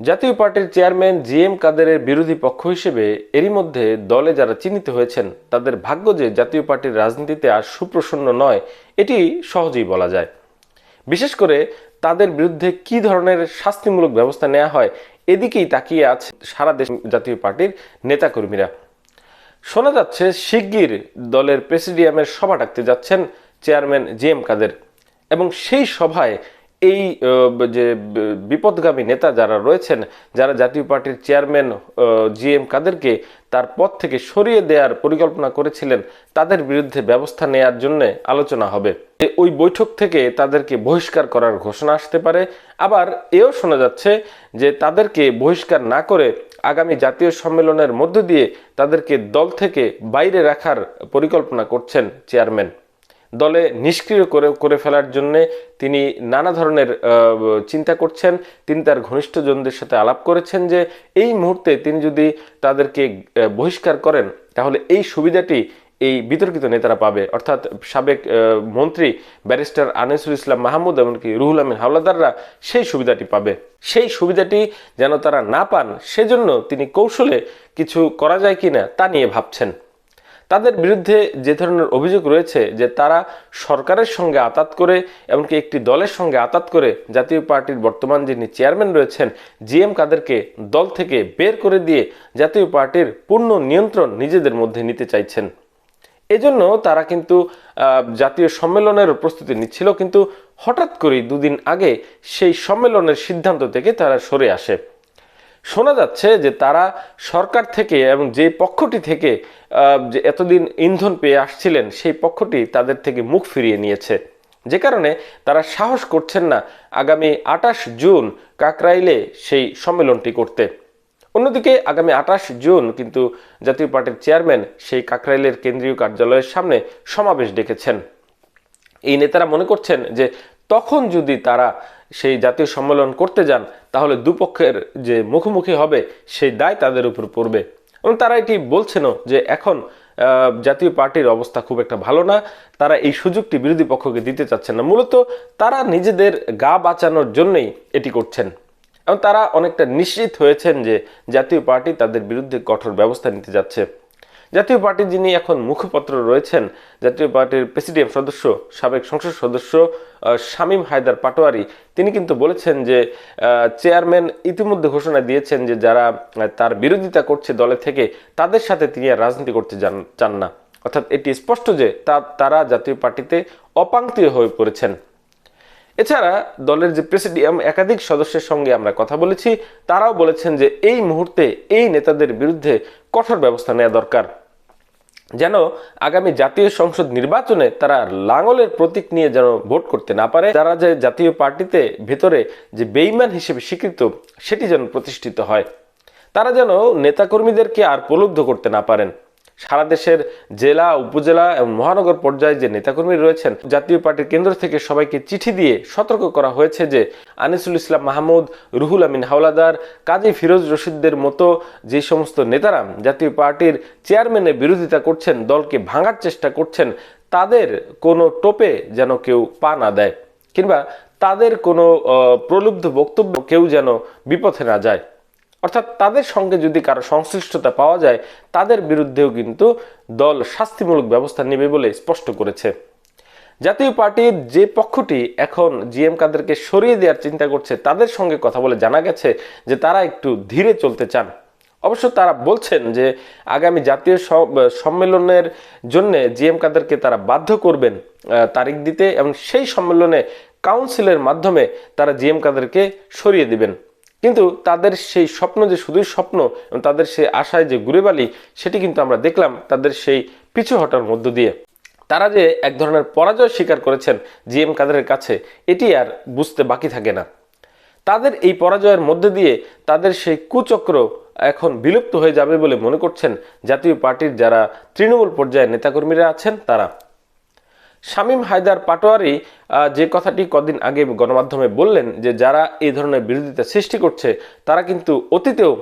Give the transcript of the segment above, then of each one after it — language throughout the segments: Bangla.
জাতীয় পার্টির চেয়ারম্যান জি এম কাদেরের বিরোধী পক্ষ হিসেবে এরই মধ্যে দলে যারা চিহ্নিত হয়েছেন, তাদের ভাগ্য যে জাতীয় পার্টির রাজনীতিতে আর সুপ্রসন্ন নয়, এটি সহজেই বলা যায়। বিশেষ করে তাদের বিরুদ্ধে কি ধরনের শাস্তিমূলক ব্যবস্থা নেওয়া হয়, এদিকেই তাকিয়ে আছে সারা দেশ জাতীয় পার্টির নেতাকর্মীরা। শোনা যাচ্ছে, শিগগির দলের প্রেসিডিয়ামের সভা ডাকতে যাচ্ছেন চেয়ারম্যান জি এম কাদের এবং সেই সভায় এই যে বিপদগামী নেতা যারা রয়েছেন, যারা জাতীয় পার্টির চেয়ারম্যান জি এম কাদেরকে তার পদ থেকে সরিয়ে দেওয়ার পরিকল্পনা করেছিলেন, তাদের বিরুদ্ধে ব্যবস্থা নেয়ার জন্য আলোচনা হবে। ওই বৈঠক থেকে তাদেরকে বহিষ্কার করার ঘোষণা আসতে পারে। আবার এও শোনা যাচ্ছে যে, তাদেরকে বহিষ্কার না করে আগামী জাতীয় সম্মেলনের মধ্য দিয়ে তাদেরকে দল থেকে বাইরে রাখার পরিকল্পনা করছেন চেয়ারম্যান। দলে নিষ্ক্রিয় করে করে ফেলার জন্য তিনি নানা ধরনের চিন্তা করছেন। তিনি তার ঘনিষ্ঠজনদের সাথে আলাপ করেছেন যে এই মুহূর্তে তিনি যদি তাদেরকে বহিষ্কার করেন, তাহলে এই সুবিধাটি এই বিতর্কিত নেতারা পাবে। অর্থাৎ সাবেক মন্ত্রী ব্যারিস্টার আনিসুল ইসলাম মাহমুদ এমনকি রুহুল আমিন হাওলাদাররা সেই সুবিধাটি পাবে। সেই সুবিধাটি যেন তারা না পান, সেজন্য তিনি কৌশলে কিছু করা যায় কি না তা নিয়ে ভাবছেন। তাদের বিরুদ্ধে যে ধরনের অভিযোগ রয়েছে যে তারা সরকারের সঙ্গে আতাত করে এমনকি একটি দলের সঙ্গে আতাত করে জাতীয় পার্টির বর্তমান যিনি চেয়ারম্যান রয়েছেন জি এম কাদেরকে দল থেকে বের করে দিয়ে জাতীয় পার্টির পূর্ণ নিয়ন্ত্রণ নিজেদের মধ্যে নিতে চাইছেন। এজন্য তারা কিন্তু জাতীয় সম্মেলনের প্রস্তুতি নিচ্ছিল, কিন্তু হঠাৎ করেই দুদিন আগে সেই সম্মেলনের সিদ্ধান্ত থেকে তারা সরে আসে। শোনা যাচ্ছে যে তারা সরকার থেকে এবং যে পক্ষটি থেকে যে এতদিন ইন্ধন পেয়ে আসছিলেন, সেই পক্ষটি তাদের থেকে মুখ ফিরিয়ে নিয়েছে। যে কারণে তারা সাহস করছেন না আগামী আটাশ জুন কাকরাইলে সেই সম্মেলনটি করতে। অন্যদিকে আগামী আঠাশ জুন কিন্তু জাতীয় পার্টির চেয়ারম্যান সেই কাকরাইলের কেন্দ্রীয় কার্যালয়ের সামনে সমাবেশ ডেকেছেন। এই নেতারা মনে করছেন যে তখন যদি তারা সেই জাতীয় সম্মেলন করতে যান, তাহলে দুপক্ষের যে মুখোমুখি হবে, সেই দায় তাদের উপর পড়বে। এবং তারা এটি বলছেনও যে এখন জাতীয় পার্টির অবস্থা খুব একটা ভালো না, তারা এই সুযোগটি বিরোধী পক্ষকে দিতে চাচ্ছেন না। মূলত তারা নিজেদের গা বাঁচানোর জন্যই এটি করছেন। এবং তারা অনেকটা নিশ্চিত হয়েছেন যে জাতীয় পার্টি তাদের বিরুদ্ধে কঠোর ব্যবস্থা নিতে যাচ্ছে। জাতীয় পার্টির যিনি এখন মুখপত্র রয়েছেন, জাতীয় পার্টির প্রেসিডিয়াম সদস্য, সাবেক সংসদ সদস্য শামীম হায়দার পাটোয়ারি, তিনি কিন্তু বলেছেন যে চেয়ারম্যান ইতিমধ্যে ঘোষণা দিয়েছেন যে যারা তার বিরোধিতা করছে দলে থেকে, তাদের সাথে তিনি আর রাজনীতি করতে চান না। অর্থাৎ এটি স্পষ্ট যে তা- তারা জাতীয় পার্টিতে অপাঙ্ক্তীয় হয়ে পড়েছেন। এছাড়া দলের যে প্রেসিডিয়াম, একাধিক সদস্যের সঙ্গে আমরা কথা বলেছি, তারাও বলেছেন যে এই মুহূর্তে এই নেতাদের বিরুদ্ধে কঠোর ব্যবস্থা নেওয়া দরকার। যেন আগামী জাতীয় সংসদ নির্বাচনে তারা লাঙলের প্রতীক নিয়ে যেন ভোট করতে না পারে তারা যে জাতীয় পার্টিতে ভেতরে যে বেইমান হিসেবে স্বীকৃত, সেটি যেন প্রতিষ্ঠিত হয়। তারা যেন নেতাকর্মীদেরকে আর প্রলুব্ধ করতে না পারেন। সারা দেশের জেলা, উপজেলা এবং মহানগর পর্যায়ে যে নেতাকর্মী রয়েছেন, জাতীয় পার্টির কেন্দ্র থেকে সবাইকে চিঠি দিয়ে সতর্ক করা হয়েছে যে আনিসুল ইসলাম মাহমুদ, রুহুল আমিন হাওলাদার, কাজী ফিরোজ রশিদদের মতো যে সমস্ত নেতারা জাতীয় পার্টির চেয়ারম্যানের বিরোধিতা করছেন, দলকে ভাঙার চেষ্টা করছেন, তাদের কোনো টোপে যেন কেউ পা না দেয় কিংবা তাদের কোনো প্রলুব্ধ বক্তব্য কেউ যেন বিপথে না যায়। অর্থাৎ তাদের সঙ্গে যদি কারও সংশ্লিষ্টতা পাওয়া যায়, তাদের বিরুদ্ধেও কিন্তু দল শাস্তিমূলক ব্যবস্থা নেবে বলে স্পষ্ট করেছে। জাতীয় পার্টির যে পক্ষটি এখন জিএম কাদেরকে সরিয়ে দেওয়ার চিন্তা করছে, তাদের সঙ্গে কথা বলে জানা গেছে যে তারা একটু ধীরে চলতে চান। অবশ্য তারা বলছেন যে আগামী জাতীয় সম্মেলনের জন্য জিএম কাদেরকে তারা বাধ্য করবেন তারিখ দিতে এবং সেই সম্মেলনে কাউন্সিলের মাধ্যমে তারা জিএম কাদেরকে সরিয়ে দিবেন। কিন্তু তাদের সেই স্বপ্ন যে শুধুই স্বপ্ন এবং তাদের সেই আশায় যে গুরেবালি সেটি কিন্তু আমরা দেখলাম তাদের সেই পিছু হটার মধ্য দিয়ে। তারা যে এক ধরনের পরাজয় স্বীকার করেছেন জি এম কাদেরের কাছে, এটি আর বুঝতে বাকি থাকে না। তাদের এই পরাজয়ের মধ্যে দিয়ে তাদের সেই কুচক্র এখন বিলুপ্ত হয়ে যাবে বলে মনে করছেন জাতীয় পার্টির যারা তৃণমূল পর্যায়ের নেতাকর্মীরা আছেন তারা। শামীম হায়দার পাটোয়ারি যে কথাটি কদিন আগে গণমাধ্যমে বললেন যে যারা এই ধরনের বিরোধিতা সৃষ্টি করছে, তারা কিন্তু অতীতেও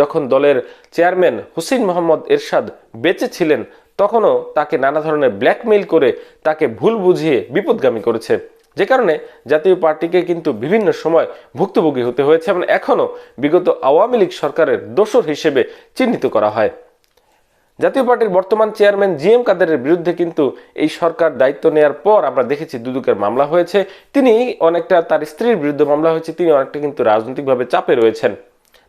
যখন দলের চেয়ারম্যান হুসেইন মোহাম্মদ এরশাদ বেঁচে ছিলেন, তখনও তাকে নানা ধরনের ব্ল্যাকমেইল করে তাকে ভুল বুঝিয়ে বিপদগামী করেছে। যে কারণে জাতীয় পার্টিকে কিন্তু বিভিন্ন সময় ভুক্তভোগী হতে হয়েছে এবং এখনও বিগত আওয়ামী লীগ সরকারের দোসর হিসেবে চিহ্নিত করা হয়। জাতীয় পার্টির বর্তমান চেয়ারম্যান জি এম কাদেরের বিরুদ্ধে কিন্তু এই সরকার দায়িত্ব নেওয়ার পর আমরা দেখেছি দুদকের মামলা হয়েছে। তিনি অনেকটা তার স্ত্রীর বিরুদ্ধে মামলা হয়েছে, তিনি অনেকটা কিন্তু রাজনৈতিকভাবে চাপে রয়েছেন।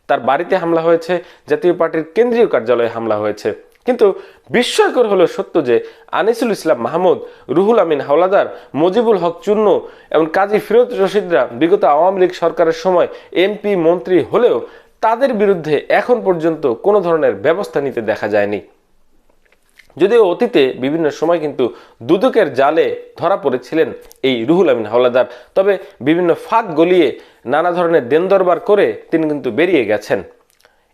তার বাড়িতে হামলা হয়েছে, জাতীয় পার্টির কেন্দ্রীয় কার্যালয়ে হামলা হয়েছে। কিন্তু বিস্ময়কর হলো সত্য যে আনিসুল ইসলাম মাহমুদ, রুহুল আমিন হাওলাদার, মজিবুল হক চূর্ণ এবং কাজী ফিরোজ রশিদরা বিগত আওয়ামী লীগ সরকারের সময় এমপি, মন্ত্রী হলেও তাদের বিরুদ্ধে এখন পর্যন্ত কোনো ধরনের ব্যবস্থা নিতে দেখা যায়নি। যদিও অতীতে বিভিন্ন সময় কিন্তু দুদকের জালে ধরা পড়েছিলেন এই রুহুল আমিন হাওলাদার। তবে বিভিন্ন ফাঁক গলিয়ে নানা ধরনের দেন দরবার করে তিনি কিন্তু বেরিয়ে গেছেন।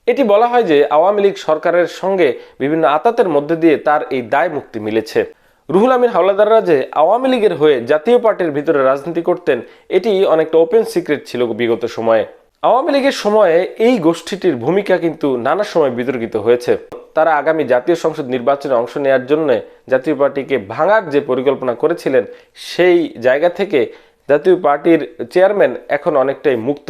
এটি বলা হয় যে আওয়ামী লীগ সরকারের সঙ্গে বিভিন্ন আতাতের মধ্যে দিয়ে তার এই দায় মুক্তি মিলেছে। রুহুল আমিন হাওলাদাররা যে আওয়ামী লীগের হয়ে জাতীয় পার্টির ভিতরে রাজনীতি করতেন, এটি অনেকটা ওপেন সিক্রেট ছিল বিগত সময়ে। আওয়ামী লীগের সময়ে এই গোষ্ঠীটির ভূমিকা কিন্তু নানা সময় বিতর্কিত হয়েছে। তারা আগামী জাতীয় সংসদ নির্বাচনে অংশ নেওয়ার জন্য জাতীয় পার্টিকে ভাঙার যে পরিকল্পনা করেছিলেন, সেই জায়গা থেকে জাতীয় পার্টির চেয়ারম্যান এখন অনেকটাই মুক্ত।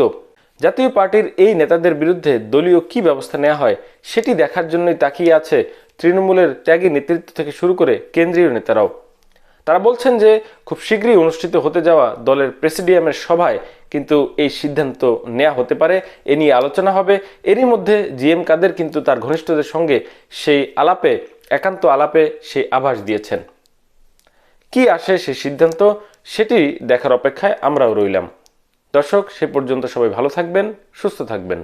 জাতীয় পার্টির এই নেতাদের বিরুদ্ধে দলীয় কি ব্যবস্থা নেওয়া হয়, সেটি দেখার জন্যই তাকিয়ে আছে তৃণমূলের ত্যাগী নেতৃত্ব থেকে শুরু করে কেন্দ্রীয় নেতারাও। তারা বলছেন যে খুব শীঘ্রই অনুষ্ঠিত হতে যাওয়া দলের প্রেসিডিয়ামের সভায় কিন্তু এই সিদ্ধান্ত নেওয়া হতে পারে, এ নিয়ে আলোচনা হবে। এরই মধ্যে জিএম কাদের কিন্তু তার ঘনিষ্ঠদের সঙ্গে সেই আলাপে, একান্ত আলাপে সেই আভাস দিয়েছেন। কি আসে সেই সিদ্ধান্ত সেটি দেখার অপেক্ষায় আমরাও রইলাম। দর্শক, সে পর্যন্ত সবাই ভালো থাকবেন, সুস্থ থাকবেন।